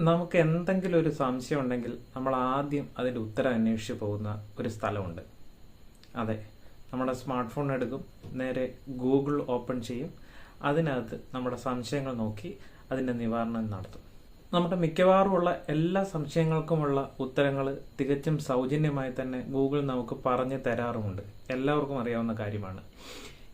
നമുക്ക് എന്തെങ്കിലും ഒരു സംശയം ഉണ്ടെങ്കിൽ നമ്മൾ ആദ്യം അതിന്റെ ഉത്തരം അന്വേഷിച്ച് പോകുന്ന ഒരു സ്ഥലമുണ്ട്. അതെ നമ്മുടെ സ്മാർട്ട് ഫോൺ എടുക്കും നേരെ ഗൂഗിൾ ഓപ്പൺ ചെയ്യും. അതിനകത്ത് നമ്മുടെ സംശയങ്ങൾ നോക്കി അതിന്റെ നിവാരണം നടത്തും. നമ്മുടെ മിക്കവാറുമുള്ള എല്ലാ സംശയങ്ങൾക്കുമുള്ള ഉത്തരങ്ങൾ തികച്ചും സൗജന്യമായി തന്നെ ഗൂഗിൾ നമുക്ക് പറഞ്ഞു തരാറുമുണ്ട്. എല്ലാവർക്കും അറിയാവുന്ന കാര്യമാണ്.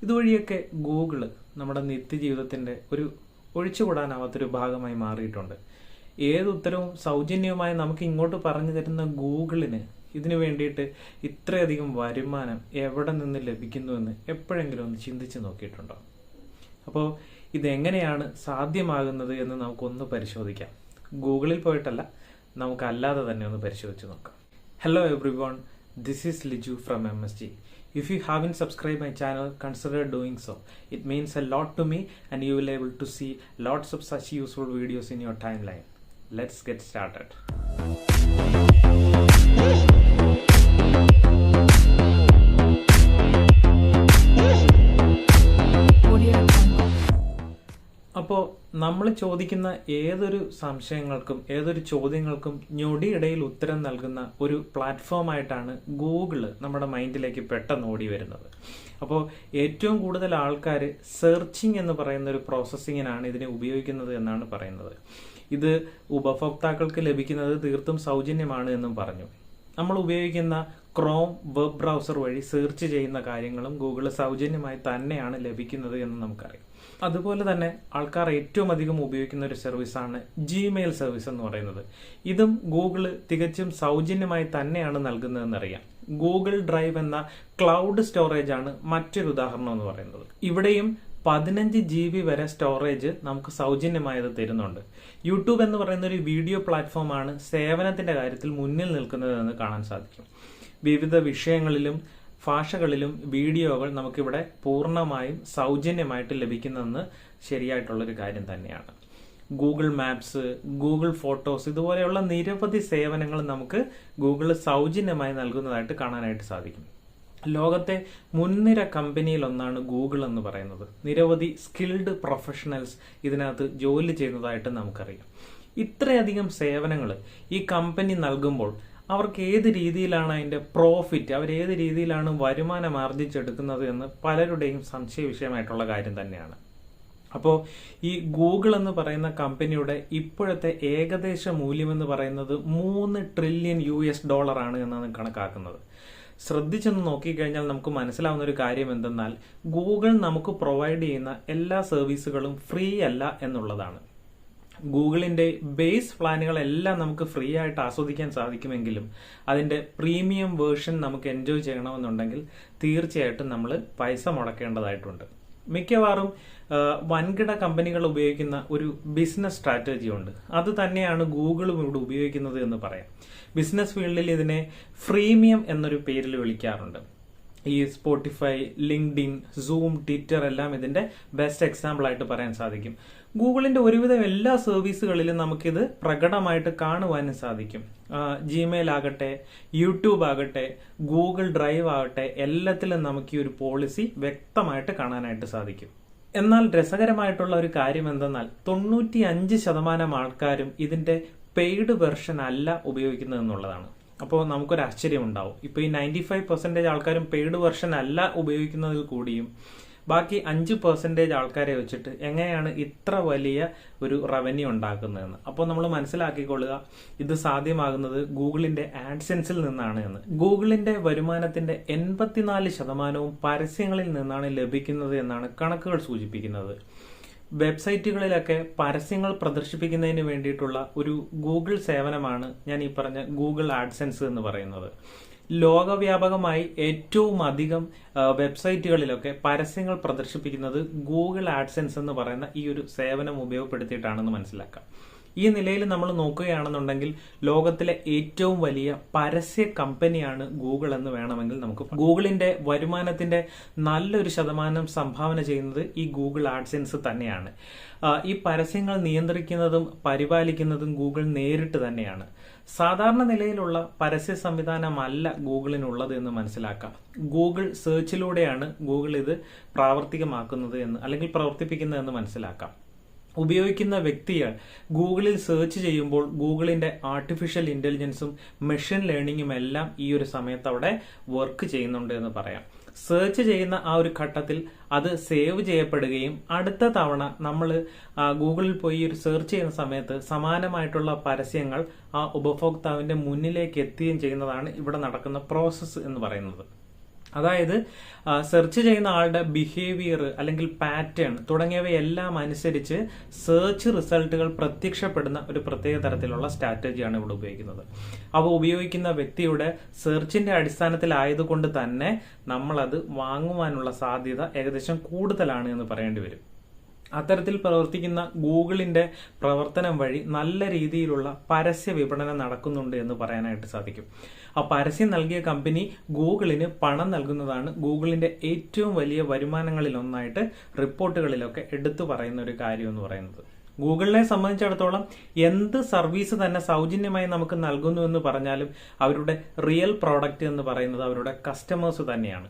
ഇതുവഴിയൊക്കെ ഗൂഗിൾ നമ്മുടെ നിത്യജീവിതത്തിന്റെ ഒരു ഒഴിച്ചുകൂടാനാവാത്തൊരു ഭാഗമായി മാറിയിട്ടുണ്ട്. ഏത് ഉത്തരവും സൗജന്യമായി നമുക്ക് ഇങ്ങോട്ട് പറഞ്ഞു തരുന്ന ഗൂഗിളിന് ഇതിനു വേണ്ടിയിട്ട് ഇത്രയധികം വരുമാനം എവിടെ നിന്ന് ലഭിക്കുന്നുവെന്ന് എപ്പോഴെങ്കിലും ഒന്ന് ചിന്തിച്ച് നോക്കിയിട്ടുണ്ടോ? അപ്പോൾ ഇതെങ്ങനെയാണ് സാധ്യമാകുന്നത് എന്ന് നമുക്കൊന്ന് പരിശോധിക്കാം. ഗൂഗിളിൽ പോയിട്ടല്ല നമുക്ക് അല്ലാതെ തന്നെ ഒന്ന് പരിശോധിച്ച് നോക്കാം. Hello everyone this is Liju from M S G if you haven't subscribe my channel consider doing so it means a lot to me and you will able to see lots of such useful videos in your timeline let's get started അപ്പോൾ നമ്മൾ ചോദിക്കുന്ന ഏതൊരു സംശയങ്ങൾക്കും ഏതൊരു ചോദ്യങ്ങൾക്കും ഞൊടിയിടയിൽ ഉത്തരം നൽകുന്ന ഒരു പ്ലാറ്റ്ഫോമായിട്ടാണ് ഗൂഗിൾ നമ്മുടെ മൈൻഡിലേക്ക് പെട്ടെന്ന് ഓടി വരുന്നത്. അപ്പോൾ ഏറ്റവും കൂടുതൽ ആൾക്കാർ സെർച്ചിങ് എന്ന് പറയുന്ന ഒരു പ്രോസസ്സിങ്ങിനാണ് ഇതിനെ ഉപയോഗിക്കുന്നത് എന്നാണ് പറയുന്നത്. ഇത് ഉപഭോക്താക്കൾക്ക് ലഭിക്കുന്നത് തീർത്തും സൗജന്യമാണ് എന്നും പറഞ്ഞു. നമ്മൾ ഉപയോഗിക്കുന്ന ക്രോം വെബ് ബ്രൗസർ വഴി സെർച്ച് ചെയ്യുന്ന കാര്യങ്ങളും ഗൂഗിൾ സൗജന്യമായി തന്നെയാണ് ലഭിക്കുന്നത് എന്ന് നമുക്കറിയാം. അതുപോലെ തന്നെ ആൾക്കാർ ഏറ്റവും അധികം ഉപയോഗിക്കുന്ന ഒരു സർവീസാണ് ജിമെയിൽ സർവീസ് എന്ന് പറയുന്നത്. ഇതും ഗൂഗിൾ തികച്ചും സൗജന്യമായി തന്നെയാണ് നൽകുന്നതെന്നറിയാം. ഗൂഗിൾ ഡ്രൈവ് എന്ന ക്ലൗഡ് സ്റ്റോറേജ് ആണ് മറ്റൊരു ഉദാഹരണം എന്ന് പറയുന്നത്. ഇവിടെയും പതിനഞ്ച് ജി ബി വരെ സ്റ്റോറേജ് നമുക്ക് സൗജന്യമായത് തരുന്നുണ്ട്. യൂട്യൂബ് എന്ന് പറയുന്ന ഒരു വീഡിയോ പ്ലാറ്റ്ഫോമാണ് സേവനത്തിന്റെ കാര്യത്തിൽ മുന്നിൽ നിൽക്കുന്നതെന്ന് കാണാൻ സാധിക്കും. വിവിധ വിഷയങ്ങളിലും ഭാഷകളിലും വീഡിയോകൾ നമുക്കിവിടെ പൂർണമായും സൗജന്യമായിട്ട് ലഭിക്കുന്നതെന്ന് ശരിയായിട്ടുള്ളൊരു കാര്യം തന്നെയാണ്. ഗൂഗിൾ മാപ്സ് ഗൂഗിൾ ഫോട്ടോസ് ഇതുപോലെയുള്ള നിരവധി സേവനങ്ങൾ നമുക്ക് ഗൂഗിൾ സൗജന്യമായി നൽകുന്നതായിട്ട് കാണാനായിട്ട് സാധിക്കും. ലോകത്തെ മുൻനിര കമ്പനിയിലൊന്നാണ് ഗൂഗിൾ എന്ന് പറയുന്നത്. നിരവധി സ്കിൽഡ് പ്രൊഫഷണൽസ് ഇതിനകത്ത് ജോലി ചെയ്യുന്നതായിട്ട് നമുക്കറിയാം. ഇത്രയധികം സേവനങ്ങൾ ഈ കമ്പനി നൽകുമ്പോൾ അവർക്ക് ഏത് രീതിയിലാണ് അതിന്റെ പ്രോഫിറ്റ് അവർ ഏത് രീതിയിലാണ് വരുമാനം ആർജിച്ചെടുക്കുന്നത് എന്ന് പലരുടെയും സംശയ വിഷയമായിട്ടുള്ള കാര്യം തന്നെയാണ്. അപ്പോൾ ഈ ഗൂഗിൾ എന്ന് പറയുന്ന കമ്പനിയുടെ ഇപ്പോഴത്തെ ഏകദേശ മൂല്യം എന്ന് പറയുന്നത് മൂന്ന് ട്രില്യൺ യു എസ് ഡോളർ ആണ് എന്നാണ് കണക്കാക്കുന്നത്. ശ്രദ്ധിച്ചൊന്ന് നോക്കിക്കഴിഞ്ഞാൽ നമുക്ക് മനസ്സിലാവുന്ന ഒരു കാര്യം എന്തെന്നാൽ ഗൂഗിൾ നമുക്ക് പ്രൊവൈഡ് ചെയ്യുന്ന എല്ലാ സർവീസുകളും ഫ്രീ അല്ല എന്നുള്ളതാണ്. ഗൂഗിളിന്റെ ബേസ് പ്ലാനുകളെല്ലാം നമുക്ക് ഫ്രീ ആയിട്ട് ആസ്വദിക്കാൻ സാധിക്കുമെങ്കിലും അതിന്റെ പ്രീമിയം വേർഷൻ നമുക്ക് എൻജോയ് ചെയ്യണമെന്നുണ്ടെങ്കിൽ തീർച്ചയായിട്ടും നമ്മൾ പൈസ മുടക്കേണ്ടതായിട്ടുണ്ട്. മിക്കവാറും വൻകിട കമ്പനികൾ ഉപയോഗിക്കുന്ന ഒരു ബിസിനസ് സ്ട്രാറ്റജി ഉണ്ട്. അത് തന്നെയാണ് ഗൂഗിളും ഇവിടെ ഉപയോഗിക്കുന്നത് എന്ന് പറയാം. ബിസിനസ് ഫീൽഡിൽ ഇതിനെ ഫ്രീമിയം എന്നൊരു പേരിൽ വിളിക്കാറുണ്ട്. ഈ സ്പോട്ടിഫൈ ലിങ്ക്ഡിൻ സൂം ട്വിറ്റർ എല്ലാം ഇതിന്റെ ബെസ്റ്റ് എക്സാമ്പിൾ ആയിട്ട് പറയാൻ സാധിക്കും. ഗൂഗിളിന്റെ ഒരുവിധം എല്ലാ സർവീസുകളിലും നമുക്കിത് പ്രകടമായിട്ട് കാണുവാനും സാധിക്കും. ജിമെയിൽ ആകട്ടെ യൂട്യൂബ് ആകട്ടെ ഗൂഗിൾ ഡ്രൈവ് ആകട്ടെ എല്ലാത്തിലും നമുക്ക് ഈ ഒരു പോളിസി വ്യക്തമായിട്ട് കാണാനായിട്ട് സാധിക്കും. എന്നാൽ രസകരമായിട്ടുള്ള ഒരു കാര്യം എന്തെന്നാൽ തൊണ്ണൂറ്റി അഞ്ച് ശതമാനം ആൾക്കാരും ഇതിന്റെ പെയ്ഡ് വെർഷൻ അല്ല ഉപയോഗിക്കുന്നത് എന്നുള്ളതാണ് അപ്പോൾ നമുക്കൊരു ആശ്ചര്യം ഉണ്ടാവും ഇപ്പോൾ ഈ നയന്റി ഫൈവ് പെർസെന്റേജ് ആൾക്കാരും പെയ്ഡ് വെർഷൻ അല്ല ഉപയോഗിക്കുന്നതിൽ കൂടിയും ബാക്കി അഞ്ച് പെർസെന്റേജ് ആൾക്കാരെ വെച്ചിട്ട് എങ്ങനെയാണ് ഇത്ര വലിയ ഒരു റവന്യൂ ഉണ്ടാക്കുന്നതെന്ന്. അപ്പോൾ നമ്മൾ മനസ്സിലാക്കിക്കൊള്ളുക ഇത് സാധ്യമാകുന്നത് ഗൂഗിളിന്റെ ആഡ്സെൻസിൽ നിന്നാണ് എന്ന്. ഗൂഗിളിന്റെ വരുമാനത്തിന്റെ എൺപത്തിനാല് ശതമാനവും പരസ്യങ്ങളിൽ നിന്നാണ് ലഭിക്കുന്നത് എന്നാണ് കണക്കുകൾ സൂചിപ്പിക്കുന്നത്. വെബ്സൈറ്റുകളിലൊക്കെ പരസ്യങ്ങൾ പ്രദർശിപ്പിക്കുന്നതിന് വേണ്ടിയിട്ടുള്ള ഒരു ഗൂഗിൾ സേവനമാണ് ഞാൻ ഈ പറഞ്ഞ ഗൂഗിൾ ആഡ്സെൻസ് എന്ന് പറയുന്നത്. ലോകവ്യാപകമായി ഏറ്റവും അധികം വെബ്സൈറ്റുകളിലൊക്കെ പരസ്യങ്ങൾ പ്രദർശിപ്പിക്കുന്നത് ഗൂഗിൾ ആഡ്സെൻസ് എന്ന് പറയുന്ന ഈ ഒരു സേവനം ഉപയോഗപ്പെടുത്തിയിട്ടാണെന്ന് മനസ്സിലാക്കാം. ഈ നിലയിൽ നമ്മൾ നോക്കുകയാണെന്നുണ്ടെങ്കിൽ ലോകത്തിലെ ഏറ്റവും വലിയ പരസ്യ കമ്പനിയാണ് ഗൂഗിൾ എന്ന് വേണമെങ്കിൽ നമുക്ക്. ഗൂഗിളിന്റെ വരുമാനത്തിന്റെ നല്ലൊരു ശതമാനം സംഭാവന ചെയ്യുന്നത് ഈ ഗൂഗിൾ ആഡ്സെൻസ് തന്നെയാണ്. ഈ പരസ്യങ്ങൾ നിയന്ത്രിക്കുന്നതും പരിപാലിക്കുന്നതും ഗൂഗിൾ നേരിട്ട് തന്നെയാണ്. സാധാരണ നിലയിലുള്ള പരസ്യ സംവിധാനമല്ല ഗൂഗിളിനുള്ളത് എന്ന് മനസ്സിലാക്കാം. ഗൂഗിൾ സെർച്ചിലൂടെയാണ് ഗൂഗിൾ ഇത് പ്രാവർത്തികമാക്കുന്നത് എന്ന് അല്ലെങ്കിൽ പ്രവർത്തിപ്പിക്കുന്നത് എന്ന് മനസ്സിലാക്കാം. ഉപയോഗിക്കുന്ന വ്യക്തികൾ ഗൂഗിളിൽ സെർച്ച് ചെയ്യുമ്പോൾ ഗൂഗിളിന്റെ ആർട്ടിഫിഷ്യൽ ഇന്റലിജൻസും മെഷീൻ ലേണിംഗും എല്ലാം ഈ ഒരു സമയത്ത് അവിടെ വർക്ക് ചെയ്യുന്നുണ്ട് എന്ന് പറയാം. സെർച്ച് ചെയ്യുന്ന ആ ഒരു ഘട്ടത്തിൽ അത് സേവ് ചെയ്യപ്പെടുകയും അടുത്ത തവണ നമ്മൾ ഗൂഗിളിൽ പോയി ഒരു സെർച്ച് ചെയ്യുന്ന സമയത്ത് സമാനമായിട്ടുള്ള പരസ്യങ്ങൾ ആ ഉപഭോക്താവിന്റെ മുന്നിലേക്ക് എത്തുകയും ചെയ്യുന്നതാണ് ഇവിടെ നടക്കുന്ന പ്രോസസ്സ് എന്ന് പറയുന്നത്. അതായത് സെർച്ച് ചെയ്യുന്ന ആളുടെ ബിഹേവിയർ അല്ലെങ്കിൽ പാറ്റേൺ തുടങ്ങിയവയെല്ലാം അനുസരിച്ച് സെർച്ച് റിസൾട്ടുകൾ പ്രത്യക്ഷപ്പെടുന്ന ഒരു പ്രത്യേക തരത്തിലുള്ള സ്ട്രാറ്റജിയാണ് ഇവിടെ ഉപയോഗിക്കുന്നത്. അവ ഉപയോഗിക്കുന്ന വ്യക്തിയുടെ സെർച്ചിന്റെ അടിസ്ഥാനത്തിലായതുകൊണ്ട് തന്നെ നമ്മളത് വാങ്ങുവാനുള്ള സാധ്യത ഏകദേശം കൂടുതലാണ് എന്ന് പറയേണ്ടി വരും. അത്തരത്തിൽ പ്രവർത്തിക്കുന്ന ഗൂഗിളിന്റെ പ്രവർത്തനം വഴി നല്ല രീതിയിലുള്ള പരസ്യ വിപണനം നടക്കുന്നുണ്ട് എന്ന് പറയാനായിട്ട് സാധിക്കും. ആ പരസ്യം നൽകിയ കമ്പനി ഗൂഗിളിന് പണം നൽകുന്നതാണ് ഗൂഗിളിന്റെ ഏറ്റവും വലിയ വരുമാനങ്ങളിൽ ഒന്നായിട്ട് റിപ്പോർട്ടുകളിലൊക്കെ എടുത്തു പറയുന്ന ഒരു കാര്യം എന്ന് പറയുന്നത്. ഗൂഗിളിനെ സംബന്ധിച്ചിടത്തോളം എന്ത് സർവീസ് തന്നെ സൗജന്യമായി നമുക്ക് നൽകുന്നു എന്ന് പറഞ്ഞാലും അവരുടെ റിയൽ പ്രോഡക്റ്റ് എന്ന് പറയുന്നത് അവരുടെ കസ്റ്റമേഴ്സ് തന്നെയാണ്.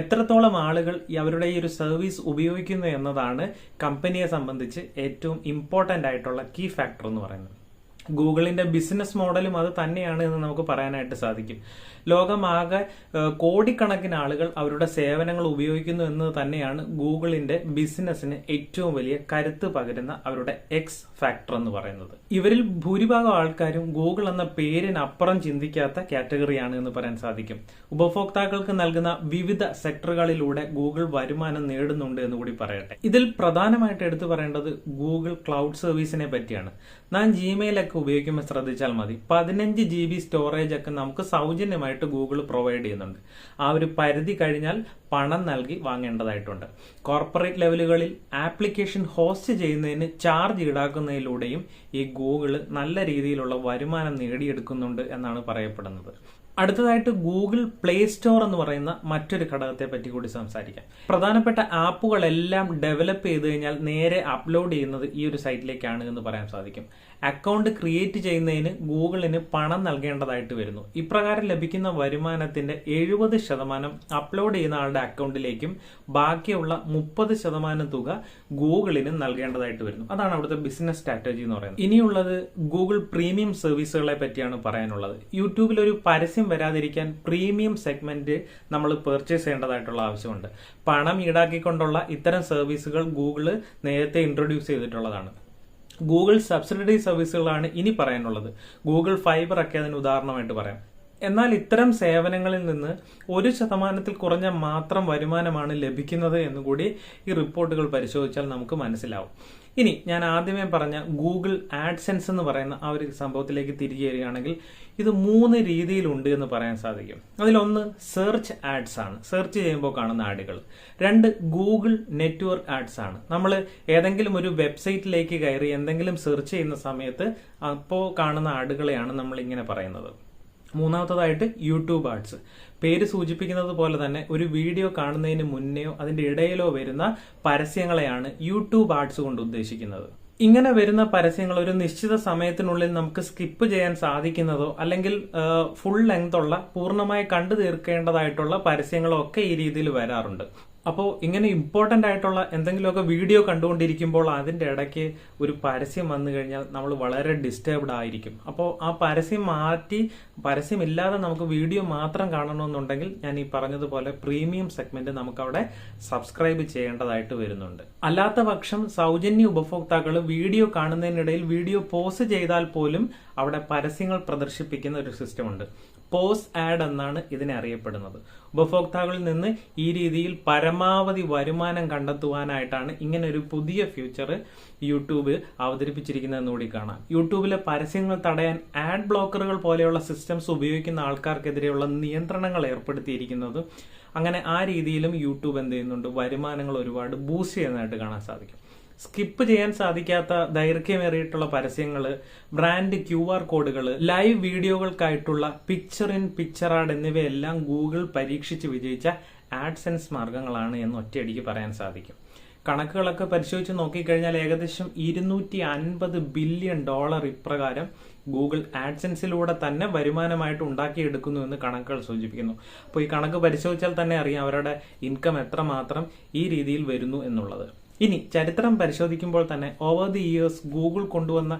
എത്രത്തോളം ആളുകൾ അവരുടെ ഈ ഒരു സർവീസ് ഉപയോഗിക്കുന്നു എന്നതാണ് കമ്പനിയെ സംബന്ധിച്ച് ഏറ്റവും ഇമ്പോർട്ടന്റ് ആയിട്ടുള്ള കീ ഫാക്ടർ എന്ന് പറയുന്നത്. ഗൂഗിളിന്റെ ബിസിനസ് മോഡലും അത് തന്നെയാണ് എന്ന് നമുക്ക് പറയാനായിട്ട് സാധിക്കും. ലോകമാകെ കോടിക്കണക്കിന് ആളുകൾ അവരുടെ സേവനങ്ങൾ ഉപയോഗിക്കുന്നു എന്ന് തന്നെയാണ് ഗൂഗിളിന്റെ ബിസിനസ്സിന് ഏറ്റവും വലിയ കരുത്ത് പകരുന്ന അവരുടെ എക്സ് ഫാക്ടർ എന്ന് പറയുന്നത്. ഇവരിൽ ഭൂരിഭാഗം ആൾക്കാരും ഗൂഗിൾ എന്ന പേരിനപ്പുറം ചിന്തിക്കാത്ത കാറ്റഗറിയാണ് എന്ന് പറയാൻ സാധിക്കും. ഉപഭോക്താക്കൾക്ക് നൽകുന്ന വിവിധ സെക്ടറുകളിലൂടെ ഗൂഗിൾ വരുമാനം നേടുന്നുണ്ട് എന്ന് കൂടി പറയട്ടെ. ഇതിൽ പ്രധാനമായിട്ട് എടുത്തു പറയേണ്ടത് ഗൂഗിൾ ക്ലൗഡ് സർവീസിനെ പറ്റിയാണ്. നാം ജിമെയിലൊക്കെ ഉപയോഗിക്കുമ്പോൾ ശ്രദ്ധിച്ചാൽ മതി. പതിനഞ്ച് ജി ബി സ്റ്റോറേജ് ഒക്കെ നമുക്ക് സൗജന്യമായിട്ട് ഗൂഗിൾ പ്രൊവൈഡ് ചെയ്യുന്നുണ്ട്. ആ ഒരു പരിധി കഴിഞ്ഞാൽ പണം നൽകി വാങ്ങേണ്ടതായിട്ടുണ്ട്. കോർപ്പറേറ്റ് ലെവലുകളിൽ ആപ്ലിക്കേഷൻ ഹോസ്റ്റ് ചെയ്യുന്നതിന് ചാർജ് ഈടാക്കുന്നതിലൂടെയും ഈ ഗൂഗിൾ നല്ല രീതിയിലുള്ള വരുമാനം നേടിയെടുക്കുന്നുണ്ട് എന്നാണ് പറയപ്പെടുന്നത്. അടുത്തതായിട്ട് ഗൂഗിൾ പ്ലേ സ്റ്റോർ എന്ന് പറയുന്ന മറ്റൊരു ഘടകത്തെ പറ്റി കൂടി സംസാരിക്കാം. പ്രധാനപ്പെട്ട ആപ്പുകളെല്ലാം ഡെവലപ്പ് ചെയ്ത് കഴിഞ്ഞാൽ നേരെ അപ്ലോഡ് ചെയ്യുന്നത് ഈ ഒരു സൈറ്റിലേക്കാണ് എന്ന് പറയാൻ സാധിക്കും. അക്കൗണ്ട് ക്രിയേറ്റ് ചെയ്യുന്നതിന് ഗൂഗിളിന് പണം നൽകേണ്ടതായിട്ട് വരുന്നു. ഇപ്രകാരം ലഭിക്കുന്ന വരുമാനത്തിന്റെ എഴുപത് ശതമാനം അപ്ലോഡ് ചെയ്യുന്ന ആളുടെ അക്കൗണ്ടിലേക്കും ബാക്കിയുള്ള മുപ്പത് ശതമാനം തുക ഗൂഗിളിന് നൽകേണ്ടതായിട്ട് വരുന്നു. അതാണ് അവിടുത്തെ ബിസിനസ് സ്ട്രാറ്റജി എന്ന് പറയുന്നത്. ഇനിയുള്ളത് ഗൂഗിൾ പ്രീമിയം സർവീസുകളെ പറ്റിയാണ് പറയാനുള്ളത്. യൂട്യൂബിൽ ഒരു പരസ്യം വരാതിരിക്കാൻ പ്രീമിയം സെഗ്മെന്റ് നമ്മൾ പെർച്ചേസ് ചെയ്യേണ്ടതായിട്ടുള്ള ആവശ്യമുണ്ട്. പണം ഈടാക്കിക്കൊണ്ടുള്ള ഇത്തരം സർവീസുകൾ ഗൂഗിൾ നേരത്തെ ഇൻട്രൊഡ്യൂസ് ചെയ്തിട്ടുള്ളതാണ്. ഗൂഗിൾ സബ്സിഡറി സർവീസുകളാണ് ഇനി പറയാനുള്ളത്. ഗൂഗിൾ ഫൈബർ ഒക്കെ അതിന് ഉദാഹരണമായിട്ട് പറയാം. എന്നാൽ ഇത്തരം സേവനങ്ങളിൽ നിന്ന് ഒരു ശതമാനത്തിൽ കുറഞ്ഞ മാത്രം വരുമാനമാണ് ലഭിക്കുന്നത് എന്നുകൂടി ഈ റിപ്പോർട്ടുകൾ പരിശോധിച്ചാൽ നമുക്ക് മനസ്സിലാവും. ഇനി ഞാൻ ആദ്യമേ പറഞ്ഞ ഗൂഗിൾ ആഡ്സെൻസ് എന്ന് പറയുന്ന ആ ഒരു സംഭവത്തിലേക്ക് തിരികെ വരികയാണെങ്കിൽ ഇത് മൂന്ന് രീതിയിലുണ്ട് എന്ന് പറയാൻ സാധിക്കും. അതിലൊന്ന് സെർച്ച് ആഡ്സ് ആണ്. സെർച്ച് ചെയ്യുമ്പോൾ കാണുന്ന ആഡുകൾ. രണ്ട് ഗൂഗിൾ നെറ്റ്വർക്ക് ആഡ്സ് ആണ്. നമ്മൾ ഏതെങ്കിലും ഒരു വെബ്സൈറ്റിലേക്ക് കയറി എന്തെങ്കിലും സെർച്ച് ചെയ്യുന്ന സമയത്ത് അപ്പോൾ കാണുന്ന ആഡുകളെയാണ് നമ്മൾ ഇങ്ങനെ പറയുന്നത്. മൂന്നാമത്തതായിട്ട് യൂട്യൂബ് ആർട്സ്. പേര് സൂചിപ്പിക്കുന്നത് പോലെ തന്നെ ഒരു വീഡിയോ കാണുന്നതിന് മുന്നെയോ അതിന്റെ ഇടയിലോ വരുന്ന പരസ്യങ്ങളെയാണ് യൂട്യൂബ് ആർട്സ് കൊണ്ട് ഉദ്ദേശിക്കുന്നത്. ഇങ്ങനെ വരുന്ന പരസ്യങ്ങൾ ഒരു നിശ്ചിത സമയത്തിനുള്ളിൽ നമുക്ക് സ്കിപ്പ് ചെയ്യാൻ സാധിക്കുന്നതോ അല്ലെങ്കിൽ ഫുൾ ലെങ്ത് ഉള്ള പൂർണമായി കണ്ടു തീർക്കേണ്ടതായിട്ടുള്ള പരസ്യങ്ങളോ ഒക്കെ ഈ രീതിയിൽ വരാറുണ്ട്. അപ്പോൾ ഇങ്ങനെ ഇമ്പോർട്ടന്റ് ആയിട്ടുള്ള എന്തെങ്കിലുമൊക്കെ വീഡിയോ കണ്ടുകൊണ്ടിരിക്കുമ്പോൾ അതിന്റെ ഇടയ്ക്ക് ഒരു പരസ്യം വന്നു കഴിഞ്ഞാൽ നമ്മൾ വളരെ ഡിസ്റ്റർബ്ഡ് ആയിരിക്കും. അപ്പോൾ ആ പരസ്യം മാറ്റി പരസ്യമില്ലാതെ നമുക്ക് വീഡിയോ മാത്രം കാണണമെന്നുണ്ടെങ്കിൽ ഞാൻ ഈ പറഞ്ഞതുപോലെ പ്രീമിയം സെഗ്മെന്റ് നമുക്ക് അവിടെ സബ്സ്ക്രൈബ് ചെയ്യേണ്ടതായിട്ട് വരുന്നുണ്ട്. അല്ലാത്ത പക്ഷം സൗജന്യ ഉപഭോക്താക്കൾ വീഡിയോ കാണുന്നതിനിടയിൽ വീഡിയോ പോസ് ചെയ്താൽ പോലും അവിടെ പരസ്യങ്ങൾ പ്രദർശിപ്പിക്കുന്ന ഒരു സിസ്റ്റം ഉണ്ട്. പോസ് ആഡ് എന്നാണ് ഇതിനെ അറിയപ്പെടുന്നത്. ഉപഭോക്താക്കളിൽ നിന്ന് ഈ രീതിയിൽ പരമാവധി വരുമാനം കണ്ടെത്തുവാനായിട്ടാണ് ഇങ്ങനെ ഒരു പുതിയ ഫ്യൂച്ചർ യൂട്യൂബ് അവതരിപ്പിച്ചിരിക്കുന്നതെന്ന് കൂടി കാണാം. യൂട്യൂബിലെ പരസ്യങ്ങൾ തടയാൻ ആഡ് ബ്ലോക്കറുകൾ പോലെയുള്ള സിസ്റ്റംസ് ഉപയോഗിക്കുന്ന ആൾക്കാർക്കെതിരെയുള്ള നിയന്ത്രണങ്ങൾ ഏർപ്പെടുത്തിയിരിക്കുന്നത് അങ്ങനെ ആ രീതിയിലും യൂട്യൂബ് എന്ത് ചെയ്യുന്നുണ്ട്? വരുമാനങ്ങൾ ഒരുപാട് ബൂസ്റ്റ് ചെയ്യുന്നതായിട്ട് കാണാൻ സാധിക്കും. സ്കിപ്പ് ചെയ്യാൻ സാധിക്കാത്ത ദൈർഘ്യമേറിയിട്ടുള്ള പരസ്യങ്ങൾ ബ്രാൻഡ് ക്യു ആർ കോഡുകൾ ലൈവ് വീഡിയോകൾക്കായിട്ടുള്ള പിക്ചർ ഇൻ പിക്ചർ ആഡ് എന്നിവയെല്ലാം ഗൂഗിൾ പരീക്ഷിച്ച് വിജയിച്ച ആഡ്സെൻസ് മാർഗങ്ങളാണ് എന്ന് ഒറ്റയടിക്ക് പറയാൻ സാധിക്കും. കണക്കുകളൊക്കെ പരിശോധിച്ച് നോക്കിക്കഴിഞ്ഞാൽ ഏകദേശം ഇരുന്നൂറ്റി അൻപത് ബില്യൺ ഡോളർ ഇപ്രകാരം ഗൂഗിൾ ആഡ്സെൻസിലൂടെ തന്നെ വരുമാനമായിട്ട് ഉണ്ടാക്കിയെടുക്കുന്നു എന്ന് കണക്കുകൾ സൂചിപ്പിക്കുന്നു. അപ്പോൾ ഈ കണക്ക് പരിശോധിച്ചാൽ തന്നെ അറിയാം അവരുടെ ഇൻകം എത്രമാത്രം ഈ രീതിയിൽ വരുന്നു എന്നുള്ളത്. ഇനി ചരിത്രം പരിശോധിക്കുമ്പോൾ തന്നെ ഓവർ ദി ഇയേഴ്സ് ഗൂഗിൾ കൊണ്ടുവന്ന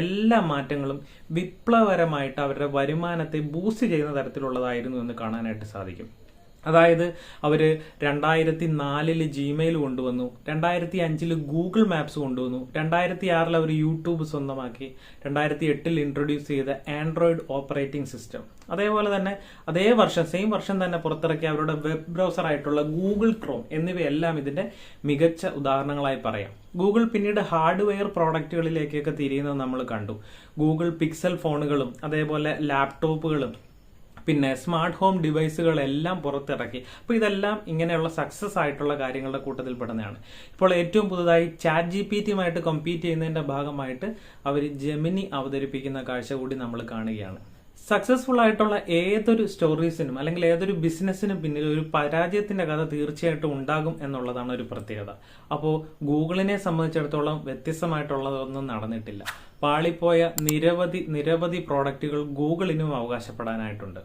എല്ലാ മാറ്റങ്ങളും വിപ്ലവകരമായിട്ട് അവരുടെ വരുമാനത്തെ ബൂസ്റ്റ് ചെയ്യുന്ന തരത്തിലുള്ളതായിരുന്നു എന്ന് കാണാനായിട്ട് സാധിക്കും. അതായത് അവർ രണ്ടായിരത്തി നാലിൽ ജിമെയിൽ കൊണ്ടുവന്നു രണ്ടായിരത്തി അഞ്ചിൽ ഗൂഗിൾ മാപ്സ് കൊണ്ടുവന്നു രണ്ടായിരത്തി ആറിൽ അവർ യൂട്യൂബ് സ്വന്തമാക്കി രണ്ടായിരത്തി എട്ടിൽ ഇൻട്രൊഡ്യൂസ് ചെയ്ത ആൻഡ്രോയിഡ് ഓപ്പറേറ്റിംഗ് സിസ്റ്റം അതേപോലെ തന്നെ അതേ വർഷം സെയിം വർഷം തന്നെ പുറത്തിറക്കിയ അവരുടെ വെബ് ബ്രൗസർ ആയിട്ടുള്ള ഗൂഗിൾ ക്രോം എന്നിവയെല്ലാം ഇതിന്റെ മികച്ച ഉദാഹരണങ്ങളായി പറയാം. ഗൂഗിൾ പിന്നീട് ഹാർഡ്വെയർ പ്രോഡക്റ്റുകളിലേക്കൊക്കെ തിരിയുന്നത് നമ്മൾ കണ്ടു. ഗൂഗിൾ പിക്സൽ ഫോണുകളും അതേപോലെ ലാപ്ടോപ്പുകളും പിന്നെ സ്മാർട്ട് ഹോം ഡിവൈസുകളെല്ലാം പുറത്തിറക്കി. അപ്പോൾ ഇതെല്ലാം ഇങ്ങനെയുള്ള സക്സസ് ആയിട്ടുള്ള കാര്യങ്ങളുടെ കൂട്ടത്തിൽ പെടുന്നതാണ് ഇപ്പോൾ ഏറ്റവും പുതുതായി ചാറ്റ് ജി പി ടിയുമായിട്ട് കമ്പീറ്റ് ചെയ്യുന്നതിന്റെ ഭാഗമായിട്ട് അവർ ജെമിനി അവതരിപ്പിക്കുന്ന കാഴ്ച കൂടി നമ്മൾ കാണുകയാണ്. സക്സസ്ഫുൾ ആയിട്ടുള്ള ഏതൊരു സ്റ്റോറീസിനും അല്ലെങ്കിൽ ഏതൊരു ബിസിനസ്സിനും പിന്നിൽ ഒരു പരാജയത്തിന്റെ കഥ തീർച്ചയായിട്ടും ഉണ്ടാകും എന്നുള്ളതാണ് ഒരു പ്രത്യേകത. അപ്പോൾ ഗൂഗിളിനെ സംബന്ധിച്ചിടത്തോളം വ്യത്യസ്തമായിട്ടുള്ളതൊന്നും നടന്നിട്ടില്ല. പാളിപ്പോയ നിരവധി നിരവധി പ്രോഡക്റ്റുകൾ ഗൂഗിളിനും അവകാശപ്പെടാനായിട്ടുണ്ട്.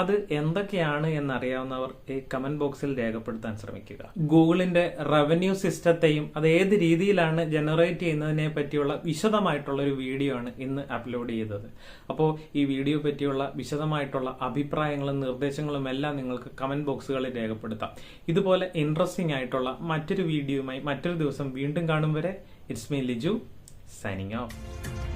അത് എന്തൊക്കെയാണ് എന്നറിയാവുന്നവർ ഈ കമന്റ് ബോക്സിൽ രേഖപ്പെടുത്താൻ ശ്രമിക്കുക. ഗൂഗിളിന്റെ റവന്യൂ സിസ്റ്റത്തെയും അത് ഏത് രീതിയിലാണ് ജനറേറ്റ് ചെയ്യുന്നതിനെ പറ്റിയുള്ള വിശദമായിട്ടുള്ള ഒരു വീഡിയോ ആണ് ഇന്ന് അപ്ലോഡ് ചെയ്തത്. അപ്പോൾ ഈ വീഡിയോ പറ്റിയുള്ള വിശദമായിട്ടുള്ള അഭിപ്രായങ്ങളും നിർദ്ദേശങ്ങളും എല്ലാം നിങ്ങൾക്ക് കമന്റ് ബോക്സുകളിൽ രേഖപ്പെടുത്താം. ഇതുപോലെ ഇൻട്രസ്റ്റിംഗ് ആയിട്ടുള്ള മറ്റൊരു വീഡിയോയുമായി മറ്റൊരു ദിവസം വീണ്ടും കാണും വരെ it's me Liju signing off